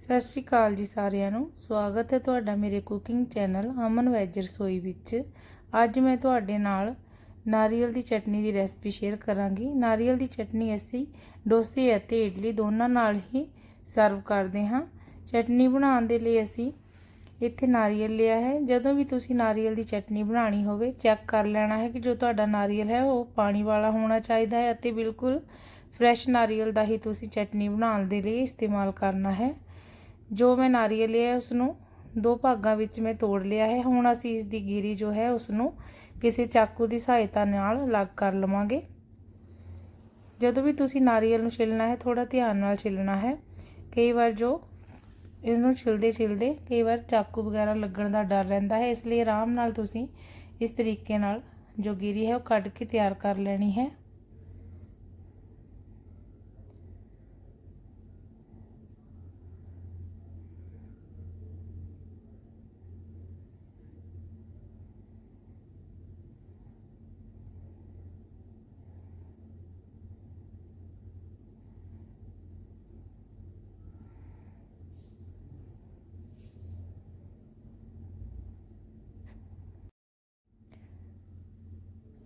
ਸਤਿ ਸ਼੍ਰੀ ਅਕਾਲ ਜੀ ਸਾਰਿਆਂ ਨੂੰ। ਸਵਾਗਤ ਹੈ ਤੁਹਾਡਾ ਮੇਰੇ ਕੁਕਿੰਗ ਚੈਨਲ ਅਮਨ ਵੈਜ ਰਸੋਈ ਵਿੱਚ। ਅੱਜ ਮੈਂ ਤੁਹਾਡੇ ਨਾਲ ਨਾਰੀਅਲ ਦੀ ਚਟਨੀ ਦੀ ਰੈਸਪੀ ਸ਼ੇਅਰ ਕਰਾਂਗੀ। ਨਾਰੀਅਲ ਦੀ ਚਟਨੀ ਅਸੀਂ ਡੋਸੇ ਅਤੇ ਇਡਲੀ ਦੋਨਾਂ ਨਾਲ ਹੀ ਸਰਵ ਕਰਦੇ ਹਾਂ। ਚਟਨੀ ਬਣਾਉਣ ਦੇ ਲਈ ਅਸੀਂ ਇੱਥੇ ਨਾਰੀਅਲ ਲਿਆ ਹੈ। ਜਦੋਂ ਵੀ ਤੁਸੀਂ ਨਾਰੀਅਲ ਦੀ ਚਟਨੀ ਬਣਾਉਣੀ ਹੋਵੇ ਚੈੱਕ ਕਰ ਲੈਣਾ ਹੈ ਕਿ ਜੋ ਤੁਹਾਡਾ ਨਾਰੀਅਲ ਹੈ, ਉਹ ਪਾਣੀ ਵਾਲਾ ਹੋਣਾ ਚਾਹੀਦਾ ਹੈ ਅਤੇ ਬਿਲਕੁਲ ਫਰੈਸ਼ ਨਾਰੀਅਲ ਦਾ ਹੀ ਤੁਸੀਂ ਚਟਨੀ ਬਣਾਉਣ ਦੇ ਲਈ ਇਸਤੇਮਾਲ ਕਰਨਾ ਹੈ। ਜੋ ਮੈਂ ਨਾਰੀਅਲ ਲਿਆ ਉਸ ਨੂੰ ਦੋ ਭਾਗਾਂ ਵਿੱਚ ਮੈਂ ਤੋੜ ਲਿਆ ਹੈ। ਹੁਣ ਅਸੀਂ ਇਸ ਦੀ ਗਿਰੀ ਜੋ ਹੈ ਉਸ ਨੂੰ ਕਿਸੇ ਚਾਕੂ ਦੀ ਸਹਾਇਤਾ ਨਾਲ ਅਲੱਗ ਕਰ ਲਵਾਂਗੇ। ਜਦੋਂ ਵੀ ਤੁਸੀਂ ਨਾਰੀਅਲ ਨੂੰ ਛਿੱਲਣਾ ਹੈ ਥੋੜਾ ਧਿਆਨ ਨਾਲ ਛਿੱਲਣਾ ਹੈ। ਕਈ ਵਾਰ ਜੋ ਇਹਨੂੰ ਛਿਲਦੇ ਛਿਲਦੇ ਕਈ ਵਾਰ ਚਾਕੂ ਵਗੈਰਾ ਲੱਗਣ ਦਾ ਡਰ ਰਹਿੰਦਾ ਹੈ। ਇਸ ਲਈ ਆਰਾਮ ਨਾਲ ਤੁਸੀਂ ਇਸ ਤਰੀਕੇ ਨਾਲ ਜੋ ਗਿਰੀ ਹੈ, ਉਹ ਕੱਢ ਕੇ ਤਿਆਰ ਕਰ ਲੈਣੀ ਹੈ।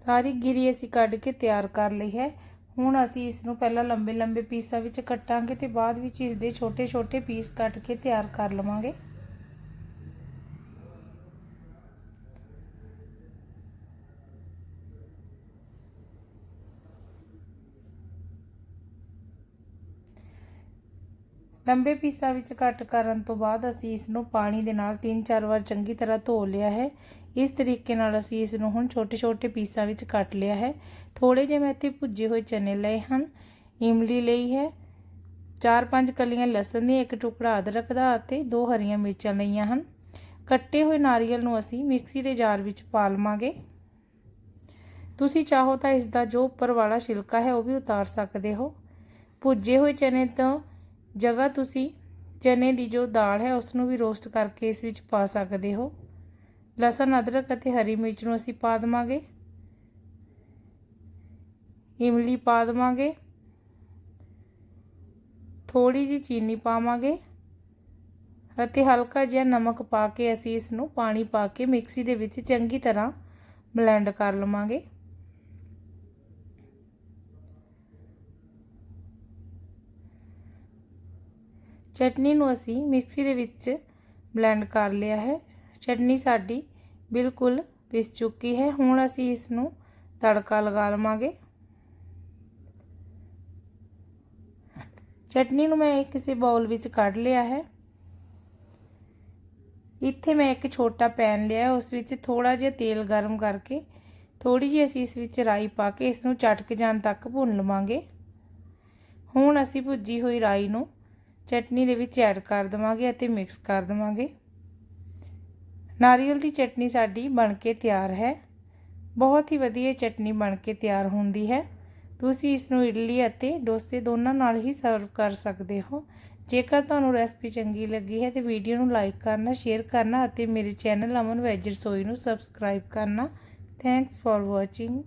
ਸਾਰੀ ਗਿਰੀ ਅਸੀਂ ਕੱਢ ਕੇ ਤਿਆਰ ਕਰ ਲਈ ਹੈ। ਹੁਣ ਅਸੀਂ ਇਸ ਨੂੰ ਪਹਿਲਾਂ ਲੰਬੇ ਲੰਬੇ ਪੀਸਾਂ ਵਿੱਚ ਕੱਟਾਂਗੇ ਤੇ ਬਾਅਦ ਵਿੱਚ ਇਸ ਦੇ ਛੋਟੇ ਛੋਟੇ ਪੀਸ ਕੱਟ ਕੇ ਤਿਆਰ ਕਰ ਲਵਾਂਗੇ। ਲੰਬੇ ਪੀਸਾਂ ਵਿੱਚ ਕੱਟ ਕਰਨ ਤੋਂ ਬਾਅਦ ਅਸੀਂ ਇਸ ਨੂੰ ਪਾਣੀ ਦੇ ਨਾਲ 3-4 ਵਾਰ ਚੰਗੀ ਤਰ੍ਹਾਂ ਧੋ ਲਿਆ ਹੈ। ਇਸ ਤਰੀਕੇ ਨਾਲ ਅਸੀਂ ਇਸ ਨੂੰ ਹੁਣ ਛੋਟੇ-ਛੋਟੇ ਪੀਸਾਂ ਵਿੱਚ ਕੱਟ ਲਿਆ ਹੈ। ਥੋੜੇ ਜਿਹੇ ਮੈਂ ਇੱਥੇ ਭੁੱਜੇ ਹੋਏ ਚਨੇ ਲਏ ਹਨ। ਇਮਲੀ ਲਈ ਹੈ। 4-5 ਕਲੀਆਂ ਲਸਣ ਦੀਆਂ ਇੱਕ ਟੁਕੜਾ ਅਦਰਕ ਦਾ ਅਤੇ ਦੋ ਹਰੀਆਂ ਮਿਰਚਾਂ ਲਈਆਂ ਹਨ। ਕੱਟੇ ਹੋਏ ਨਾਰੀਅਲ ਨੂੰ ਅਸੀਂ ਮਿਕਸੀ ਦੇ ਜਾਰ ਵਿੱਚ ਪਾ ਲਵਾਂਗੇ। ਤੁਸੀਂ ਚਾਹੋ ਤਾਂ ਇਸ ਦਾ ਜੋ ਉੱਪਰ ਵਾਲਾ ਛਿਲਕਾ ਹੈ ਉਹ ਵੀ ਉਤਾਰ ਸਕਦੇ ਹੋ। ਭੁੱਜੇ ਹੋਏ ਚਨੇ ਤੋਂ ਜਗ੍ਹਾ ਤੁਸੀਂ, ਚਨੇ ਦੀ ਜੋ ਦਾਲ ਹੈ ਉਸ ਨੂੰ ਵੀ ਰੋਸਟ ਕਰਕੇ ਇਸ ਵਿੱਚ ਪਾ ਸਕਦੇ ਹੋ। ਲਸਣ, ਅਦਰਕ ਅਤੇ ਹਰੀ ਮਿਰਚ ਨੂੰ ਅਸੀਂ ਪਾ ਦਵਾਂਗੇ। ਇਮਲੀ ਪਾ ਦਵਾਂਗੇ। ਥੋੜੀ ਜੀ ਚੀਨੀ ਪਾਵਾਂਗੇ ਅਤੇ ਹਲਕਾ ਜਿਹਾ ਨਮਕ ਪਾ ਕੇ ਅਸੀਂ ਇਸ ਨੂੰ ਪਾਣੀ ਪਾ ਕੇ ਮਿਕਸੀ ਦੇ ਵਿੱਚ ਚੰਗੀ ਤਰ੍ਹਾਂ ਬਲੈਂਡ ਕਰ ਲਵਾਂਗੇ। ਚਟਨੀ ਨੂੰ ਅਸੀਂ ਮਿਕਸੀ ਦੇ ਵਿੱਚ ਬਲੈਂਡ ਕਰ ਲਿਆ ਹੈ। ਚਟਨੀ ਸਾਡੀ ਬਿਲਕੁਲ ਪਿਸ ਚੁੱਕੀ ਹੈ। ਹੁਣ ਅਸੀਂ ਇਸ ਨੂੰ ਤੜਕਾ ਲਗਾ ਲਵਾਂਗੇ। ਚਟਨੀ ਨੂੰ ਮੈਂ ਕਿਸੇ ਬਾਉਲ ਵਿੱਚ ਕੱਢ ਲਿਆ ਹੈ। ਇੱਥੇ ਮੈਂ ਇੱਕ ਛੋਟਾ ਪੈਨ ਲਿਆ ਉਸ ਵਿੱਚ ਥੋੜਾ ਜਿਹਾ ਤੇਲ ਗਰਮ ਕਰਕੇ ਥੋੜੀ ਜਿਹੀ ਅਸੀਂ ਇਸ ਵਿੱਚ ਰਾਈ ਪਾ ਕੇ ਇਸ ਨੂੰ ਚਟਕ ਜਾਣ ਤੱਕ ਭੁੰਨ ਲਵਾਂਗੇ। ਹੁਣ ਅਸੀਂ ਭੁੱਜੀ ਹੋਈ ਰਾਈ ਨੂੰ ਚਟਨੀ ਦੇ ਵਿੱਚ ਐਡ ਕਰ ਦਵਾਂਗੇ ਅਤੇ ਮਿਕਸ ਕਰ ਦਵਾਂਗੇ। ਨਾਰੀਅਲ ਦੀ ਚਟਨੀ ਸਾਡੀ ਬਣ ਕੇ ਤਿਆਰ ਹੈ। ਬਹੁਤ ਹੀ ਵਧੀਆ ਚਟਨੀ ਬਣ ਕੇ ਤਿਆਰ ਹੁੰਦੀ ਹੈ। ਤੁਸੀਂ ਇਸ ਨੂੰ ਇਡਲੀ ਅਤੇ ਡੋਸੇ ਦੋਨਾਂ ਨਾਲ ਹੀ ਸਰਵ ਕਰ ਸਕਦੇ ਹੋ। ਜੇਕਰ ਤੁਹਾਨੂੰ ਰੈਸਪੀ ਚੰਗੀ ਲੱਗੀ ਹੈ ਤੇ ਵੀਡੀਓ ਨੂੰ ਲਾਈਕ ਕਰਨਾ, ਸ਼ੇਅਰ ਕਰਨਾ ਅਤੇ ਮੇਰੇ ਚੈਨਲ ਅਮਨ ਵੈਜ ਰਸੋਈ ਨੂੰ ਸਬਸਕ੍ਰਾਈਬ ਕਰਨਾ। Thanks for watching.